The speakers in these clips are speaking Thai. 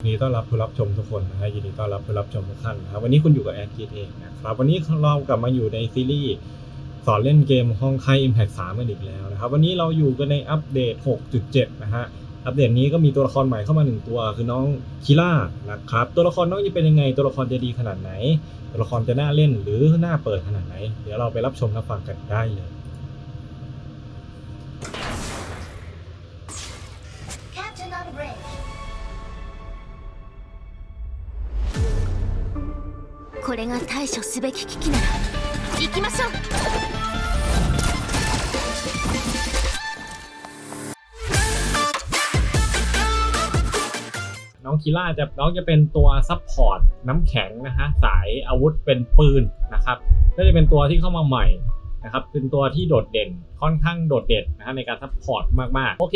ยินดีต้อนรับผู้รับชมทุกคนนะฮะยินดีต้อนรับผู้รับชมทุกท่านนะครับวันนี้คุณอยู่กับแอนคิดเองนะครับวันนี้เรากลับมาอยู่ในซีรีส์สอนเล่นเกมห้องไข่ Impact 3กันอีกแล้วนะครับวันนี้เราอยู่กันในอัปเดต 6.7 นะฮะอัปเดตนี้ก็มีตัวละครใหม่เข้ามาหนึ่งตัวคือน้องคิล่านะครับตัวละครน้องจะเป็นยังไง ตัวละครจะดีขนาดไหน ตัวละครจะน่าเล่นหรือน่าเปิดขนาดไหน เดี๋ยวเราไปรับชมรับฟังกันได้เลย これが対処すべき危機なら行きましょう น้องคิล่าจะน้องจะเป็นตัวซับพอร์ตน้ำแข็งนะฮะสายอาวุธเป็นปืนนะครับก็จะเป็นตัวที่เข้ามาใหม่นะครับเป็นตัวที่โดดเด่นค่อนข้างโดดเด่นนะฮะในการซับพอร์ตมากๆ โอเค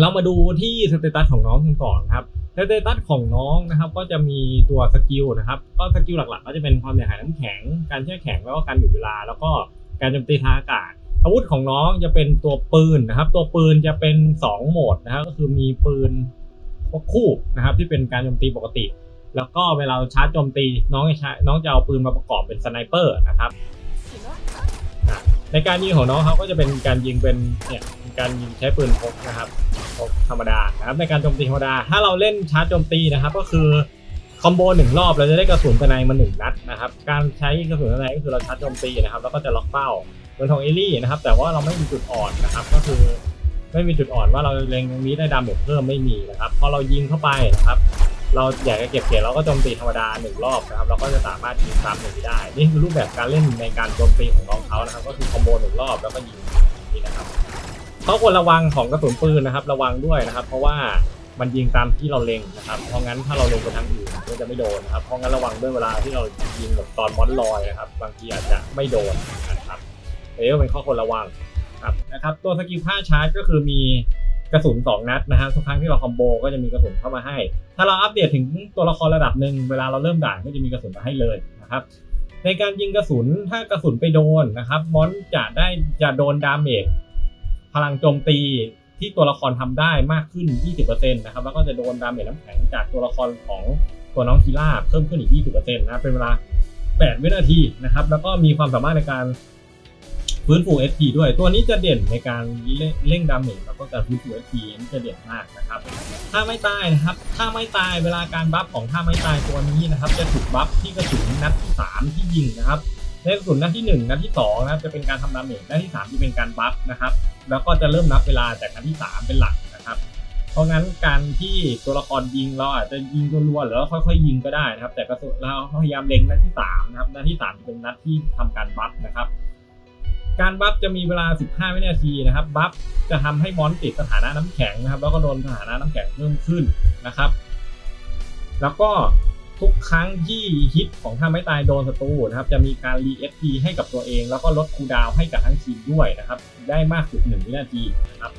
เรามาดูที่สเตตัสของน้องกันก่อนนะครับ สเตตัสของน้องนะครับก็จะมีตัวสกิลนะครับก็สกิลหลักๆ ก็จะเป็นความเสียหายน้ำแข็ง การแช่แข็งแล้วก็การหยุดเวลา แล้วก็การโจมตีทางอากาศอาวุธของน้องจะเป็นตัวปืนนะครับ ตัวปืนจะเป็นสองโหมดนะครับก็คือมีปืนคู่นะครับ ที่เป็นการโจมตีปกติ แล้วก็เวลาชาร์จโจมตีน้องจะใช้น้องจะเอาปืนมาประกอบเป็นสไนเปอร์นะครับ ในการยิงของน้องเขาก็จะเป็นการยิงเป็นเนี่ยการยิงใช้ปืนพกนะครับพกธรรมดานะครับในการโจมตีธรรมดา ถ้าเราเล่นชาร์จโจมตีนะครับ ก็คือคอมโบหนึ่งรอบเราจะได้กระสุนภายในมาหนึ่งนัดนะครับ การใช้กระสุนภายในก็คือเราชาร์จโจมตีนะครับแล้วก็จะล็อกเป้าเหมือนของเอลี่นะครับ แต่ว่าเราไม่มีจุดอ่อนนะครับ ก็คือไม่มีจุดอ่อนว่าเราเล็งตรงนี้ได้ดาเมจเพิ่มไม่มีนะครับพอเรายิงเข้าไปนะครับ เราอยากจะเก็บเกียเราก็โจมตีธรรมดาหนึ่งรอบนะครับเราก็จะสามารถยิงซ้ำอย่งได้ นี่คือรูปแบบการเล่นในการโจมตีของน้องเขานะครับ ก็คือคอมโบหนึ่งรอบแล้วก็ยิงนี่นะครับเขาควรระวังของกระสุนปืนนะครับ ระวังด้วยนะครับ เพราะว่ามันยิงตามที่เราเล็งนะครับ เพราะงั้นถ้าเราเล็งไปทางอื่นก็จะไม่โดนนะครับเพราะงั้นระวังด้วยเวลาที่เรายิงแบบตอนมอนลอยนะครับ บางทีอาจจะไม่โดนนะครับเอ้ยเป็นข้อควรระวังครับนะครับ ตัวสกิลผ้าชาร์จก็คือมี กระสุน2นัดนะฮะทุกครั้งที่เราคอมโบก็จะมีกระสุนเข้ามาให้ ถ้าเราอัปเดตถึงตัวละครระดับหนึ่งเวลาเราเริ่มด่านก็จะมีกระสุนมาให้เลยนะครับในการยิงกระสุนถ้ากระสุนไปโดนนะครับมอนจะได้จะโดนดาเมจพลังโจมตีที่ตัวละครทำได้มากขึ้น 20%นะครับแล้วก็จะโดนดาเมจน้ำแข็งจากตัวละครของตัวน้องคีล่าเพิ่มขึ้นอีก 20%นะเป็นเวลา 8 วินาทีนะครับแล้วก็มีความสามารถในการ ฟื้นฟู SP ด้วย ตัวนี้จะเด่นในการเร่งเร่งดาเมจแล้วก็การฟื้นฟู SP นี่จะเด่นมากนะครับ ถ้าไม่ตายนะครับ ถ้าไม่ตายเวลาการบัฟของถ้าไม่ตายตัวนี้นะครับ จะถูกบัฟที่กระสุนนัดที่3ที่ยิงนะครับในกระสุนนัดที่1นัดที่2นะครับจะเป็นการทำดาเมจนัดที่3ที่เป็นการบัฟนะครับ แล้วก็จะเริ่มนับเวลาจากนัดที่ 3 เป็นหลักนะครับ เพราะงั้นการที่ตัวละครยิงเราอาจจะยิงรัวๆหรือว่าค่อยๆยิงก็ได้นะครับ แต่กระสุนเราพยายามเล็งนัดที่3นะครับนัดที่3จะเป็นนัดที่ทำการบัฟนะครับ การบัฟจะมีเวลา 15 วินาทีนะครับ บัฟจะทำให้มอนติดสถานะน้ำแข็งนะครับ แล้วก็โดนสถานะน้ำแข็งเพิ่มขึ้นนะครับ แล้วก็ทุกครั้งที่ฮิตของท่าไม่ตายโดนศัตรูนะครับ จะมีการรีเอฟพีให้กับตัวเอง แล้วก็ลดคูดาวให้กับทั้งทีมด้วยนะครับ ได้มากสุด1วินาทีนะครับ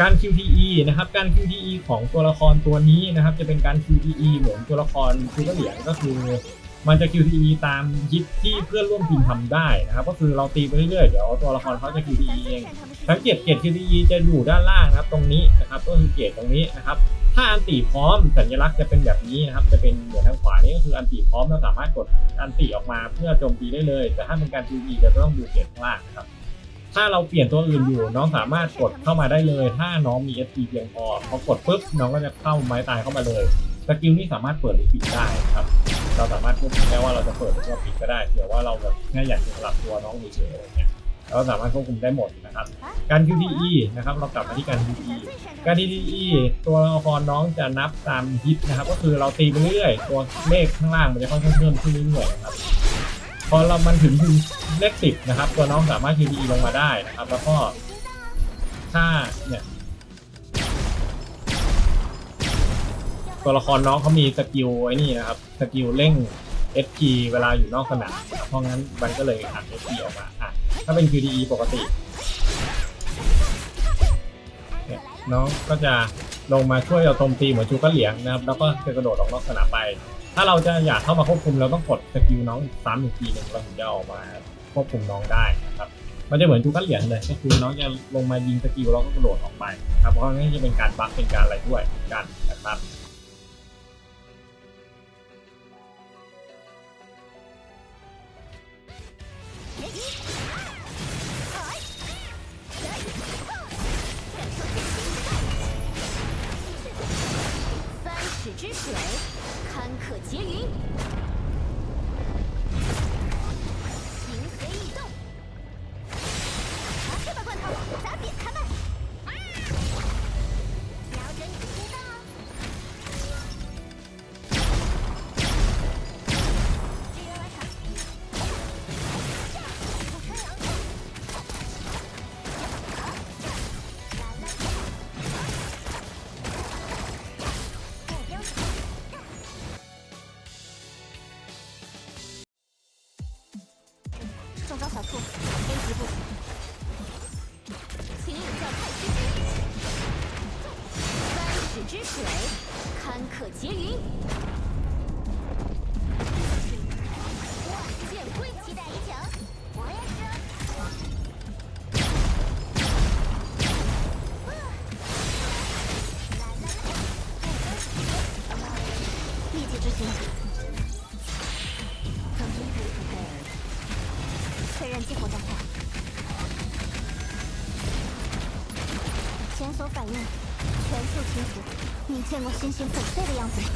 การ QTE นะครับ การ QTE ของตัวละครตัวนี้นะครับ จะเป็นการ QTE เหมือนตัวละครคือก็เหลียงก็คือ มันจะ QTE ตามฮิตที่เพื่อนร่วมทีมทำได้นะครับ ก็คือเราตีไปเรื่อยๆ เดี๋ยวตัวละครเขาจะ QTE เองสังเกตเกรด QTE จะอยู่ด้านล่างนะครับ ตรงนี้นะครับก็คือเกรดตรงนี้นะครับ ถ้าอันตีพร้อมสัญลักษณ์จะเป็นแบบนี้นะครับ จะเป็นเหมือนทางขวานี่ก็คืออันตีพร้อมเราสามารถกดอันตีออกมาเพื่อโจมตีได้เลย แต่ถ้าเป็นการ QTE จะต้องดูเกรดข้างล่างนะครับ ถ้าเราเปลี่ยนตัวอื่นอยู่น้องสามารถกดเข้ามาได้เลย ถ้าน้องมี SP เพียงพอพอกดปุ๊บน้องก็จะเข้าไม้ตายเข้ามาเลยสกิลนี้สามารถเปิดหรือปิดได้นะครับ เราสามารถควบคุมได้ว่าเราจะเปิดหรือว่าปิดก็ได้เผื่อว่าเราแบบแค่อยากจะสลับตัวน้องเฉยๆอะไรเงี้ยเราสามารถควบคุมได้หมดนะครับ การ QTE นะครับเรากลับมาที่การ QTE การ QTE ตัวละครน้องจะนับตามฮิตนะครับ ก็คือเราตีไปเรื่อยๆตัวเลขข้างล่างมันจะค่อยๆเพิ่มขึ้นเรื่อยๆนะครับพอเรามันถึงถึงเลขสิบนะครับ ตัวน้องสามารถ QTE ลงมาได้นะครับ แล้วก็ถ้าเนี่ย ตัวละครน้องเขามีสกิลไอ้นี่นะครับสกิลเร่ง FP เวลาอยู่นอกสนามเพราะงั้นมันก็เลยอัด FP ออกมาอะถ้าเป็น QTE ปกติเนี่ยน้องก็จะลงมาช่วยเราโจมตีเหมือนชูกัเหลียงนะครับ แล้วก็จะกระโดดออกนอกสนามไป ถ้าเราจะอยากเข้ามาควบคุมเราต้องกดสกิลน้องซ้ำอีกทีหนึ่งเราถึงจะออกมาควบคุมน้องได้นะครับมันจะเหมือนจูกัเหลียงเลยก็คือน้องจะลงมายิงสกิลแล้วก็กระโดดออกไปนะครับเพราะงั้นจะเป็นการบัฟเป็นการอะไรด้วยกันนะครับ 之水，堪可结云。天子步，秦岭叫太虚君，三尺之水，堪可结云，万剑归期待已久，我也是，来，来，行。激活状态。前所反应，全速清除。你见过星星粉碎的样子吗？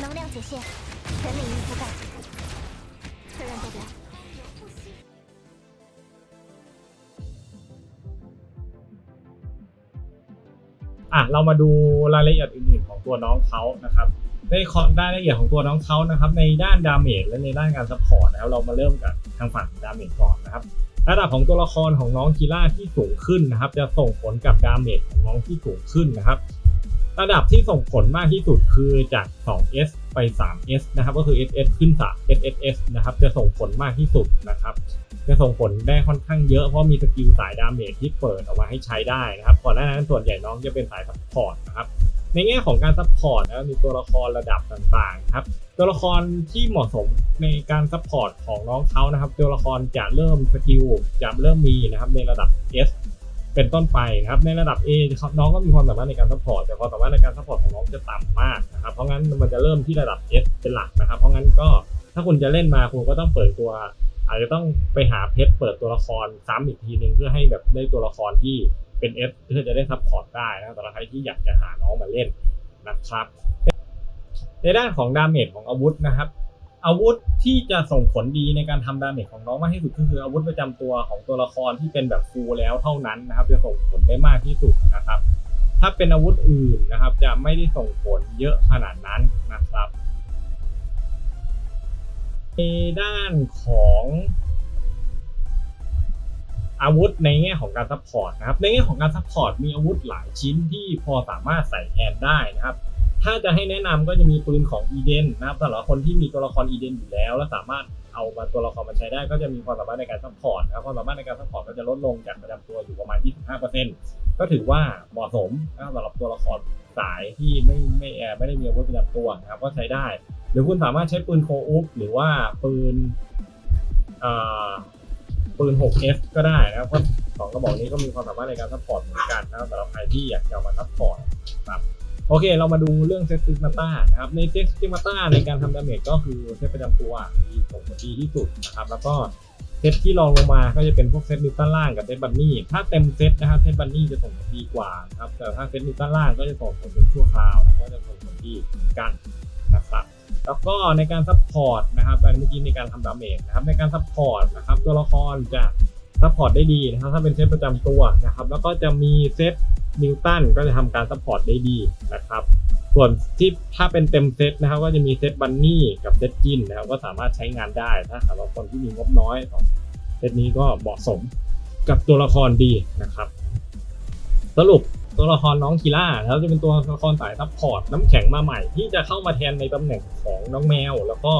能量解线，全领域覆盖。确认对标。 อะเรามาดูรายละเอียดอื่นๆของตัวน้องเขานะครับในข้รายละเอียดของตัวน้องเขานะครับ ในด้านดาเมจและในด้านการซัพพอร์ตนะครับเรามาเริ่มกับทางฝั่งดาเมจก่อนนะครับระดับของตัวละครของน้องคีล่าที่สูงขึ้นนะครับ จะส่งผลกับดาเมจของน้องที่สูงขึ้นนะครับ ระดับที่ส่งผลมากที่สุดคือจาก 2S ไป 3S นะครับก็คือ SS ขึ้น3 SSS นะครับจะส่งผลมากที่สุดนะครับจะส่งผลได้ค่อนข้างเยอะเพราะมีสกิลสายดาเมจที่เปิดออกมาให้ใช้ได้นะครับก่อนหน้านั้นส่วนใหญ่น้องจะเป็นสายซัพพอร์ตนะครับในแง่ของการซัพพอร์ตนะครับมีตัวละครระดับต่างๆครับตัวละครที่เหมาะสมในการซัพพอร์ตของน้องเขานะครับ ตัวละครจะเริ่มสกิลจะเริ่มมีนะครับในระดับ S เป็นต้นไปนะครับในระดับ A น้องก็มีความสามารถในการซัพพอร์ตแต่ความสามารถในการซัพพอร์ตของน้องจะต่ำมากนะครับเพราะงั้นมันจะเริ่มที่ระดับ S เป็นหลักนะครับ เพราะงั้นก็ถ้าคุณจะเล่นมาคุณก็ต้องเปิดตัว อาจจะต้องไปหาเพชรเปิดตัวละครซ้ำอีกทีหนึ่งเพื่อให้แบบได้ตัวละครที่เป็น S เพื่อจะได้ซัพพอร์ตได้นะครับสำหรับใครที่อยากจะหาน้องมาเล่นนะครับในด้านของดาเมจของอาวุธนะครับ อาวุธที่จะส่งผลดีในการทำดาเมจของน้องมากที่สุดก็คืออาวุธประจำตัวของตัวละครที่เป็นแบบฟูลแล้วเท่านั้นนะครับ จะส่งผลได้มากที่สุดนะครับ ถ้าเป็นอาวุธอื่นนะครับ จะไม่ได้ส่งผลเยอะขนาดนั้นนะครับในด้านของอาวุธในแง่ของการซัพพอร์ตนะครับในแง่ของการซัพพอร์ตมีอาวุธหลายชิ้นที่พอสามารถใส่แทนได้นะครับ ถ้าจะให้แนะนำก็จะมีปืนของอีเดนนะครับสำหรับคนที่มีตัวละครอีเดนอยู่แล้ว และสามารถเอามาตัวละครมาใช้ได้ก็จะมีความสามารถในการซัพพอร์ตนะครับความสามารถในการซัพพอร์ตก็จะลดลงจากประจำตัวอยู่ประมาณ 25%ก็ถือว่าเหมาะสมนะครับสำหรับตัวละครสายที่ไม่ไม่แอบไม่ได้มีอาวุธประจำตัวนะครับก็ใช้ได้ หรือคุณสามารถใช้ปืนโคอุปหรือว่าปืนอ่อปืน 6S ก็ได้นะครับเพราะสองกระบอกนี้ก็มีความสามารถในการซัพพอร์ตเหมือนกันนะครับสำหรับใครที่อยากจะเอามาซัพพอร์ต โอเค เรามาดูเรื่องเซตซิมาต้านะครับ ในเซตซิมาต้าในการทำดาเมจก็คือเซตประจำตัวมีผลดีที่สุดนะครับ แล้วก็เซตที่รองลงมาก็จะเป็นพวกเซตนิวตันล่างกับเซตบันนี่ ถ้าเต็มเซตนะครับเซตบันนี่จะส่งผลดีกว่านะครับ แต่ถ้าเซตนิวตันล่างก็จะส่งผลเป็นชั่วคราวก็จะส่งผลดีกันนะครับแล้วก็ในการซัพพอร์ตนะครับอันเมื่อกี้ในการทำดาเมจนะครับในการซัพพอร์ตนะครับตัวละครจะซัพพอร์ตได้ดีนะครับถ้าเป็นเซตประจำตัวนะครับแล้วก็จะมีเซต นิวตันก็จะทำการซัพพอร์ตได้ดีนะครับ ส่วนที่ถ้าเป็นเต็มเซตนะครับก็จะมีเซตบันนี่กับเซตจินนะครับก็สามารถใช้งานได้ถ้าสำหรับคนที่มีงบน้อยเซตนี้ก็เหมาะสมกับตัวละครดีนะครับ สรุปตัวละครน้องคีล่าแล้วจะเป็นตัวละครสายซัพพอร์ตน้ำแข็งมาใหม่ที่จะเข้ามาแทนในตำแหน่งของน้องแมวแล้วก็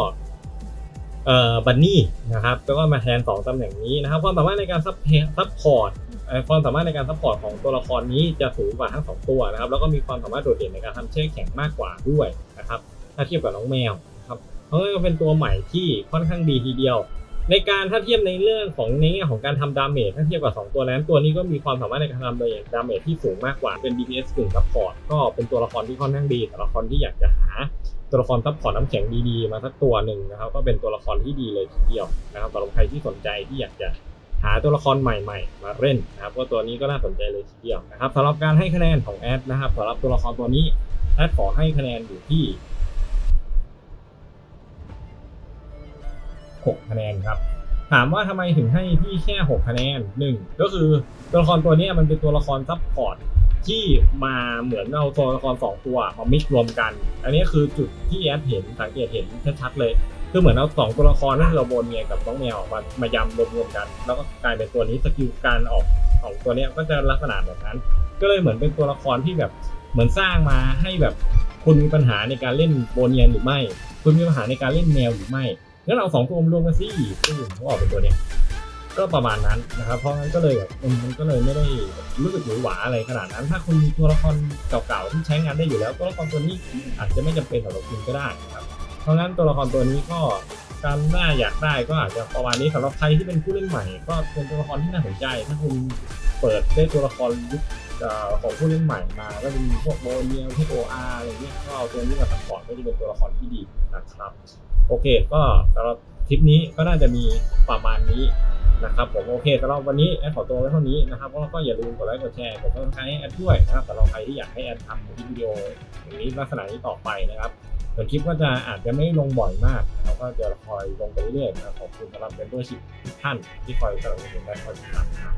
เอ่อบันนี่นะครับแล้วก็มาแทนสองตำแหน่งนี้นะครับความสามารถในการซัพเพซัพพอร์ต ความสามารถในการซัพพอร์ตของตัวละครนี้จะสูงกว่าทั้งสองตัวนะครับแล้วก็มีความสามารถโดดเด่นในการทำเชือกแข็งมากกว่าด้วยนะครับถ้าเทียบกับน้องแมวนะครับเพราะงั้นก็เป็นตัวใหม่ที่ค่อนข้างดีทีเดียว ในการถ้าเทียบในเรื่องของในแง่ของการทำดาเมจถ้าเทียบกับ 2 ตัวนั้นตัวนี้ก็มีความสามารถในการทำดาเมจที่สูงมากกว่าเป็น DPS กึ่งซัพพอร์ตก็เป็นตัวละครที่ค่อนข้างดีสำหรับคนที่อยากจะหาตัวละครซัพพอร์ตน้ำแข็งดีๆมาสักตัวหนึ่งนะครับ ก็เป็นตัวละครที่ดีเลยทีเดียวนะครับสำหรับใครที่สนใจที่อยากจะ หาตัวละครใหม่ๆ มาเล่นนะครับว่าตัวนี้ก็น่าสนใจเลยทีเดียวนะครับสำหรับการให้คะแนนของแอดนะครับสำหรับตัวละครตัวนี้แอดขอให้คะแนนอยู่ที่6คะแนนครับถามว่าทำไมถึงให้พี่แค่ 6 คะแนนหนึ่งก็คือตัวละครตัวนี้มันเป็นตัวละครซับพอร์ตที่มาเหมือนเอาตัวละครสองตัวมามิกรวมกัน อันนี้คือจุดที่แอดเห็นสังเกตเห็นชัดๆเลย คือเหมือนเอาสองตัวละครนั่นเราโบนเมียกับน้องแมวมามายำรวมๆกัน แล้วก็กลายเป็นตัวนี้สกิลการออกของตัวเนี้ยก็จะลักษณะแบบนั้น ก็เลยเหมือนเป็นตัวละครที่แบบเหมือนสร้างมาให้แบบคุณมีปัญหาในการเล่นโบเนียนหรือไม่ คุณมีปัญหาในการเล่นแมวหรือไม่งั้นเอาสองตัวมรวมกันสิซึ่งผมออกเป็นตัวเนี้ยก็ประมาณนั้นนะครับ เพราะงั้นก็เลยแบบมันก็เลยไม่ได้รู้สึกหวือหวาอะไรขนาดนั้น ถ้าคุณมีตัวละครเก่าๆที่ใช้งานได้อยู่แล้วตัวละครตัวนี้อาจจะไม่จำเป็นสำหรับคุณก็ได้นะครับ เพราะงั้นตัวละครตัวนี้ก็การน่าอยากได้ก็อาจจะประมาณนี้สำหรับใครที่เป็นผู้เล่นใหม่ ก็เป็นตัวละครที่น่าสนใจ ถ้าคุณเปิดได้ตัวละครยุคของผู้เล่นใหม่มาก็เป็นพวกโบเนียที่โออาร์อะไรเงี้ยก็เอาตัวนี้มาซัพพอร์ตก็จะเป็นตัวละครที่ดีนะครับ โอเค ก็สำหรับทริปนี้ก็น่าจะมีประมาณนี้นะครับผมโอเคสำหรับวันนี้แอดขอตัวไว้เท่านี้นะครับก็ก็อย่าลืมกดไลค์กดแชร์กดติดตามให้แอดด้วยนะครับสำหรับใครที่อยากให้แอดทำคลิปวิดีโออย่างนี้ลักษณะนี้ต่อไปนะครับ แต่คลิปก็จะอาจจะไม่ลงบ่อยมากเราก็จะคอยลงไปเรื่อยๆนะขอบคุณสำหรับเป็นด้วยชิปท่านที่คอยสนับสนุนและคอยติดตามครับ